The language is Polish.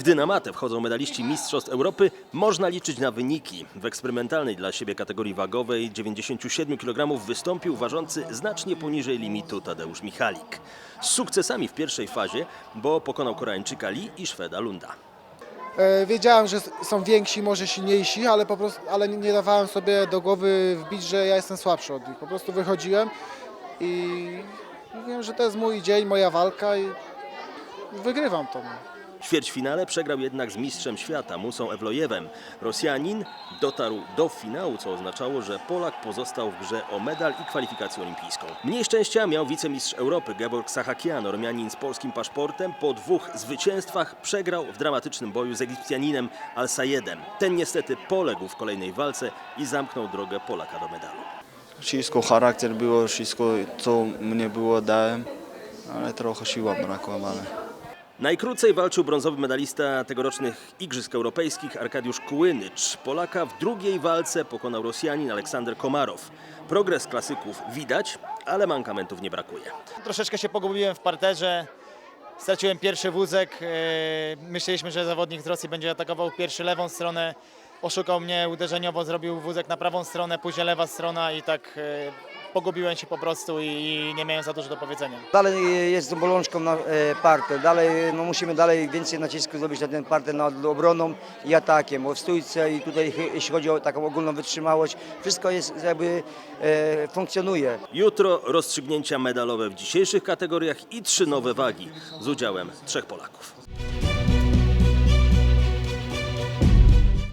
Gdy na matę wchodzą medaliści Mistrzostw Europy, można liczyć na wyniki. W eksperymentalnej dla siebie kategorii wagowej 97 kg wystąpił ważący znacznie poniżej limitu Tadeusz Michalik. Z sukcesami w pierwszej fazie, bo pokonał Koreańczyka Lee i Szweda Lunda. E, Wiedziałem, że są więksi, może silniejsi, ale, po prostu, ale nie- dawałem sobie do głowy wbić, że ja jestem słabszy od nich. Po prostu wychodziłem i mówiłem, że to jest mój dzień, moja walka i wygrywam to. W ćwierćfinale przegrał jednak z mistrzem świata Musą Ewlojewem. Rosjanin dotarł do finału, co oznaczało, że Polak pozostał w grze o medal i kwalifikację olimpijską. Mniej szczęścia miał wicemistrz Europy Geborg Sahakian, Ormianin z polskim paszportem. Po dwóch zwycięstwach przegrał w dramatycznym boju z Egipcjaninem Al-Sayedem. Ten niestety poległ w kolejnej walce i zamknął drogę Polaka do medalu. Wszystko charakter było, wszystko co mnie było dałem, ale trochę siła brakła, ale Najkrócej walczył brązowy medalista tegorocznych Igrzysk Europejskich Arkadiusz Kułynycz. Polaka w drugiej walce pokonał Rosjanin Aleksander Komarow. Progres klasyków widać, ale mankamentów nie brakuje. Troszeczkę się pogubiłem w parterze. Straciłem pierwszy wózek. e, Myśleliśmy, że zawodnik z Rosji będzie atakował pierwszy lewą stronę. Oszukał mnie uderzeniowo, zrobił wózek na prawą stronę, później lewa strona i tak e, pogubiłem się po prostu i, i nie miałem za dużo do powiedzenia. Dalej jest bolączką na e, parter, dalej no, musimy dalej więcej nacisku zrobić na ten parter nad obroną i atakiem, bo w stójce i tutaj jeśli chodzi o taką ogólną wytrzymałość, wszystko jest jakby e, funkcjonuje. Jutro rozstrzygnięcia medalowe w dzisiejszych kategoriach i trzy nowe wagi z udziałem trzech Polaków.